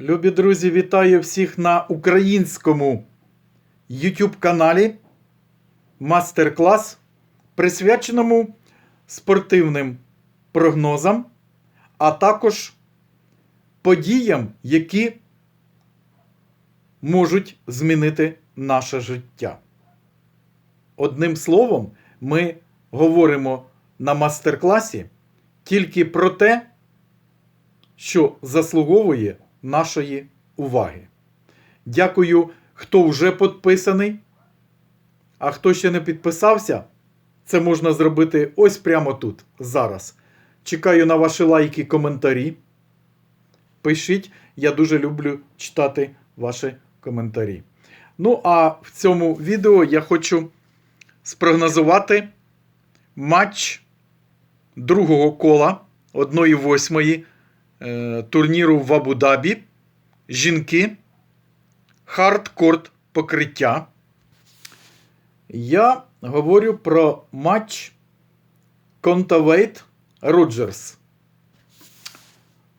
Любі друзі, вітаю всіх на українському YouTube каналі Мастер-клас, присвяченому спортивним прогнозам, а також подіям, які можуть змінити наше життя. Одним словом, ми говоримо на мастер-класі тільки про те, що заслуговує нашої уваги. Дякую, хто вже підписаний. А хто ще не підписався, це можна зробити ось прямо тут, зараз. Чекаю на ваші лайки, коментарі. Пишіть, я дуже люблю читати ваші коментарі. Ну, а в цьому відео я хочу спрогнозувати матч другого кола 1-8 е, турніру в Абу-Дабі. Жінки. Хардкорт покриття. Я говорю про матч Контавейт Роджерс.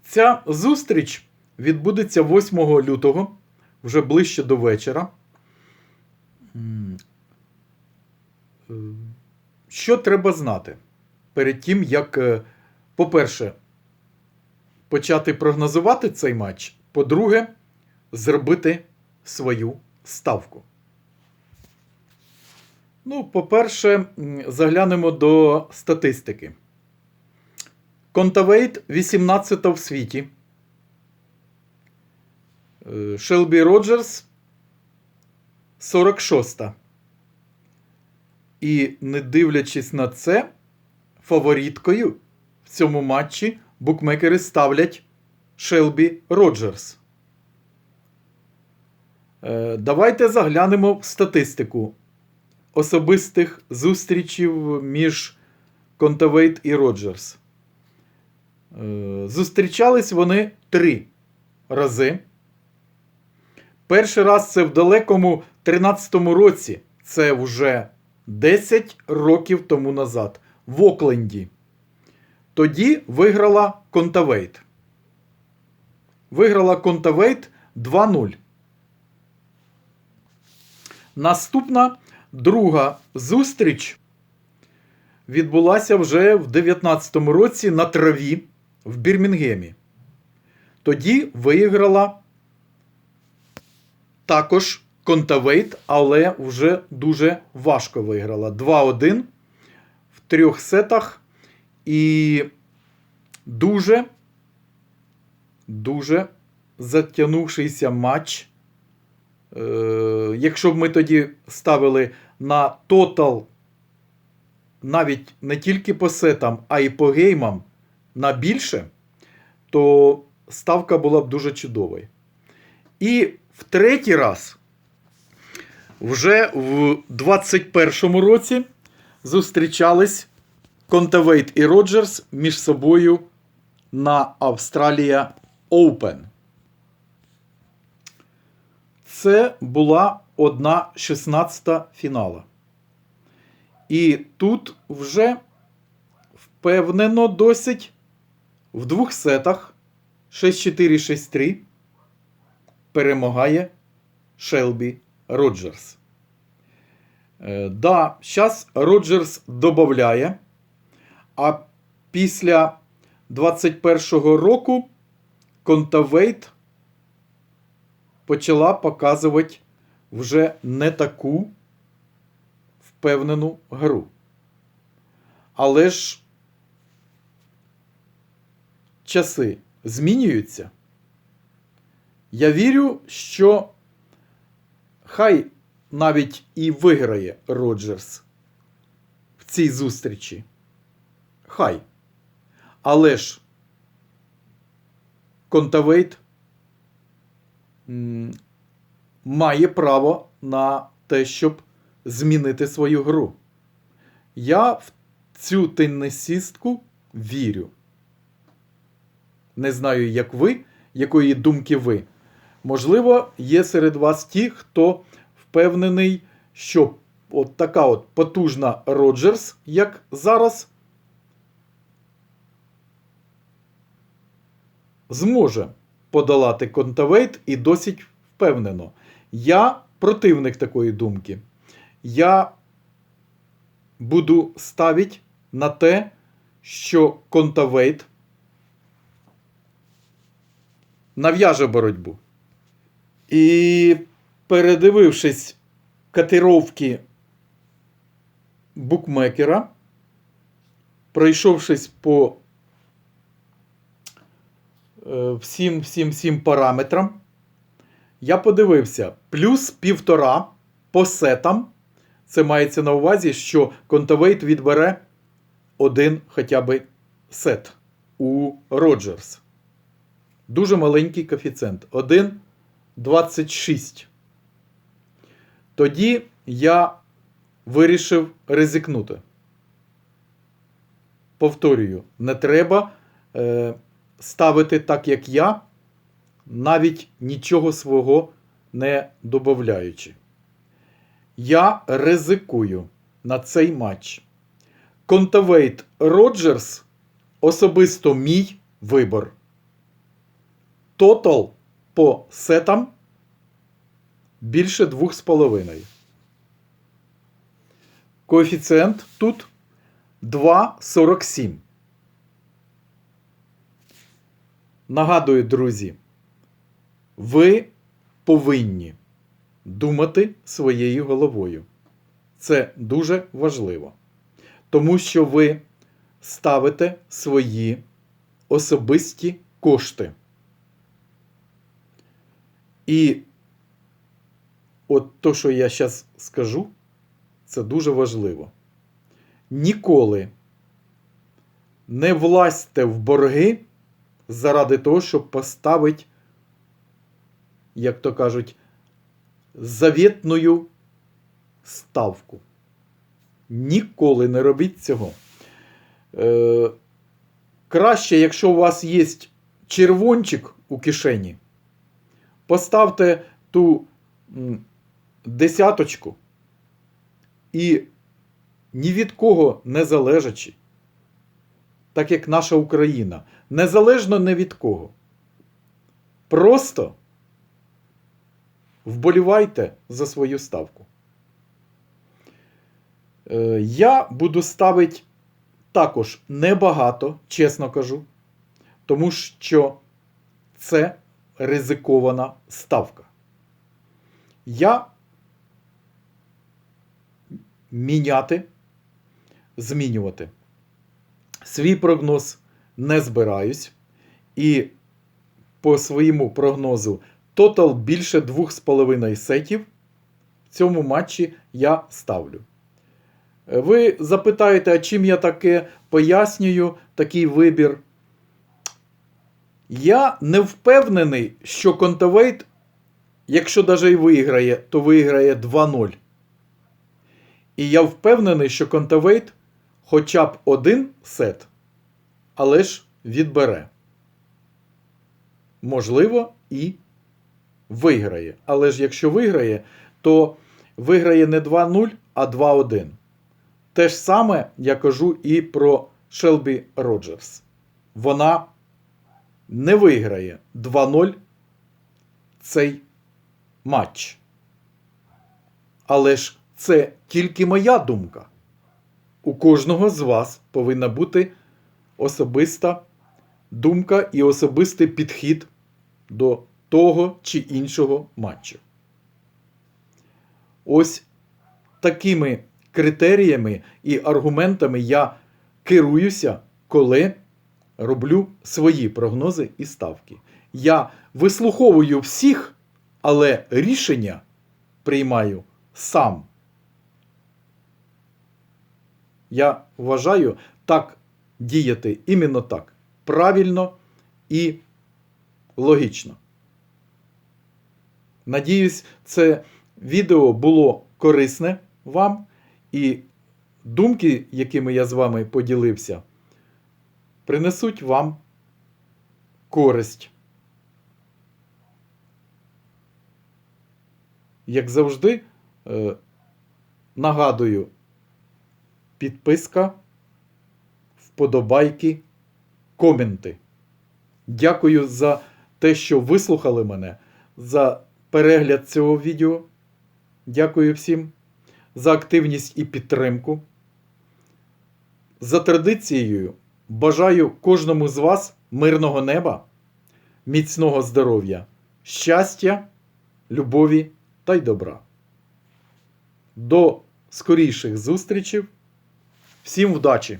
Ця зустріч відбудеться 8 лютого, вже ближче до вечора. Е, Що треба знати перед тим, як, е, по-перше, почати прогнозувати цей матч, по-друге, зробити свою ставку. Ну, по-перше, заглянемо до статистики. Контавейт 18 в світі. Е, Шелбі Роджерс 46. І не дивлячись на це, фаворіткою в цьому матчі букмекери ставлять Шелбі Роджерс. Е, Давайте заглянемо в статистику особистих зустрічів між Контавейт і Роджерс. Е, Зустрічались вони три рази. Перший раз це в далекому 13-му році. Це вже 10 років тому назад. В Окленді. Тоді виграла Контавейт. Виграла Контавейт 2-0. Наступна друга зустріч відбулася вже в 19-му році на траві в Бірмінгемі. Тоді виграла також Контавейт, але вже дуже важко виграла. 2-1 в трьох сетах. І дуже, дуже затягнувшийся матч. Е, якщо б ми тоді ставили на тотал навіть не тільки по сетам, а й по геймам на більше, то ставка була б дуже чудовою. І в третій раз, вже в 21-му році, зустрічались Контавейт і Роджерс між собою на Австралія Open. Це була одна 16 фінала. І тут вже впевнено досить в двох сетах 6-4-6-3 перемагає Шелбі Роджерс. Е, да, зараз Роджерс додає. А після 21-го року Контавейт почала показувати вже не таку впевнену гру. Але ж часи змінюються. Я вірю, що хай навіть і виграє Роджерс в цій зустрічі. Хай. Але ж Контавейт має право на те, щоб змінити свою гру. Я в цю теннисістку вірю. Не знаю, як ви, якої думки ви. Можливо, є серед вас ті, хто впевнений, що от така от потужна Роджерс, як зараз, зможе подолати контавейт і досить впевнено. Я противник такої думки. Я буду ставити на те, що контавейт нав'яже боротьбу. І передивившись котировки букмекера, пройшовшись по всім, всім, всім параметрам, я подивився плюс півтора по сетам. Це мається на увазі, що контавейт відбере один хоча б сет у Роджерс. Дуже маленький коефіцієнт 1,26. Тоді я вирішив ризикнути. Повторюю, не треба е, ставити так, як я, навіть нічого свого не додаючи. Я ризикую на цей матч. Контавейт Роджерс особисто мій вибор. Тотал по сетам більше 2,5. Коефіцієнт тут 2,47. Нагадую, друзі, ви повинні думати своєю головою. Це дуже важливо. Тому що ви ставите свої особисті кошти. І от то, що я зараз скажу, це дуже важливо. Ніколи не влазьте в борги заради того, щоб поставити, як то кажуть, завітною ставку. Ніколи не робіть цього. Е, краще, якщо у вас є червончик у кишені, поставте ту десяточку і ні від кого не залежачи, так як наша Україна, незалежно не від кого. Просто вболівайте за свою ставку. Е, Я буду ставити також небагато, чесно кажу, тому що це ризикована ставка. Я міняти, змінювати свій прогноз не збираюсь. І по своєму прогнозу тотал більше 2,5 сетів в цьому матчі я ставлю. Ви запитаєте, а чим я таке пояснюю такий вибір? Я не впевнений, що контавейт, якщо навіть і виграє, то виграє 2-0. І я впевнений, що контавейт хоча б один сет, але ж відбере. Можливо, і виграє. Але ж якщо виграє, то виграє не 2-0, а 2-1. Те ж саме я кажу і про Шелбі Роджерс. Вона не виграє 2-0 цей матч. Але ж це тільки моя думка. У кожного з вас повинна бути особиста думка і особистий підхід до того чи іншого матчу. Ось такими критеріями і аргументами я керуюся, коли роблю свої прогнози і ставки. Я вислуховую всіх, але рішення приймаю сам. Я вважаю так діяти іменно так. Правильно і логічно. Надіюсь, це відео було корисне вам, і думки, якими я з вами поділився, принесуть вам користь. Як завжди, е, нагадую, підписка, вподобайки, коменти. Дякую за те, що вислухали мене, за перегляд цього відео. Дякую всім за активність і підтримку. За традицією бажаю кожному з вас мирного неба, міцного здоров'я, щастя, любові та й добра. До скоріших зустрічей. Всім вдачі!